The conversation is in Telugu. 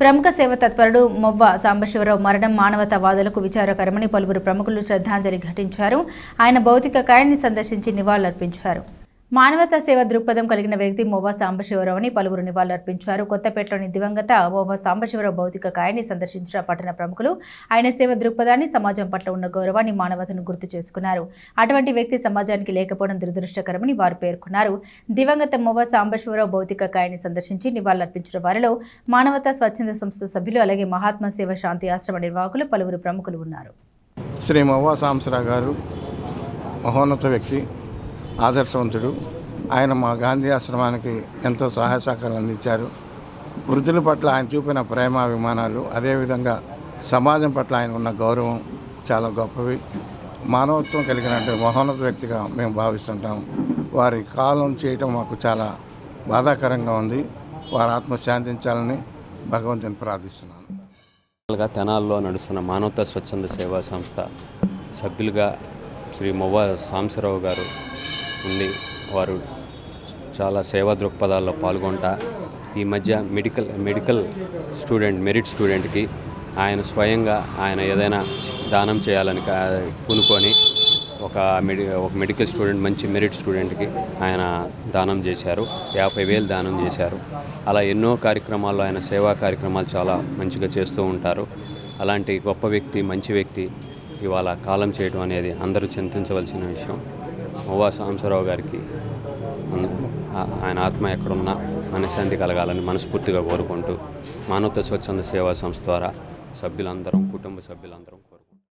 ప్రముఖ సేవ తత్పరుడు మొవ్వ సాంబశివరావు మరణం మానవతావాదులకు విచారకరమని పలువురు ప్రముఖులు శ్రద్ధాంజలి ఘటించారు. ఆయన భౌతిక కాయాన్ని సందర్శించి నివాళులర్పించారు. మానవతా సేవ దృక్పథం కలిగిన వ్యక్తి మోవా సాంబశివరావు అని పలువురు నివాళులర్పించారు కొత్తపేటలోని దివంగత మోవా సాంబశివరావు భౌతిక కాయాన్ని సందర్శించిన పట్టణ ప్రముఖులు ఆయన సేవ దృక్పథాన్ని సమాజం పట్ల ఉన్న గౌరవాన్ని మానవతను గుర్తు చేసుకున్నారు. అటువంటి వ్యక్తి సమాజానికి లేకపోవడం దురదృష్టకరమని వారు పేర్కొన్నారు. దివంగత మోవా సాంబశివరావు భౌతిక కాయాన్ని సందర్శించి నివాళులర్పించిన వారిలో మానవతా స్వచ్ఛంద సంస్థ సభ్యులు అలాగే మహాత్మా సేవ శాంతి ఆశ్రమ నిర్వాహకులు పలువురు ప్రముఖులు ఉన్నారు. శ్రీ మోవా సాంబశివరావు గారు మహోన్నత వ్యక్తి. ఆదర్శవంతుడు. ఆయన మా గాంధీ ఆశ్రమానికి ఎంతో సహాయ సహకారాలు అందించారు. వృద్ధుల పట్ల ఆయన చూపిన ప్రేమ అభిమానాలు అదేవిధంగా సమాజం పట్ల ఆయన ఉన్న గౌరవం చాలా గొప్పవి. మానవత్వం కలిగినటువంటి మహోన్నత వ్యక్తిగా మేము భావిస్తుంటాం. వారి కాలం చేయటం మాకు చాలా బాధాకరంగా ఉంది. వారి ఆత్మ శాంతించాలని భగవంతుని ప్రార్థిస్తున్నాను. తెనాల్లో నడుస్తున్న మానవతా స్వచ్ఛంద సేవా సంస్థ సభ్యులుగా శ్రీ మొవ్వ సాంసరావు గారు ఉండి వారు చాలా సేవా దృక్పథాల్లో పాల్గొంటా ఈ మధ్య మెడికల్ మెడికల్ స్టూడెంట్ మెరిట్ స్టూడెంట్కి ఆయన స్వయంగా ఆయన ఏదైనా దానం చేయాలని పూనుకొని ఒక మెడి ఒక మెడికల్ స్టూడెంట్ మంచి మెరిట్ స్టూడెంట్కి ఆయన దానం చేశారు. యాభై వేలు దానం చేశారు. అలా ఎన్నో కార్యక్రమాల్లో ఆయన సేవా కార్యక్రమాలు చాలా మంచిగా చేస్తూ ఉంటారు. అలాంటి గొప్ప వ్యక్తి మంచి వ్యక్తి ఇవాళ కాలం చేయడం అనేది అందరూ చింతించవలసిన విషయం. మువ్వా సాంబశివరావు గారికి ఆయన ఆత్మ ఎక్కడున్నా మనశ్శాంతి కలగాలని మనస్ఫూర్తిగా కోరుకుంటూ మానవత స్వచ్ఛంద సేవా సంస్థ ద్వారా సభ్యులందరం కుటుంబ సభ్యులందరం కోరు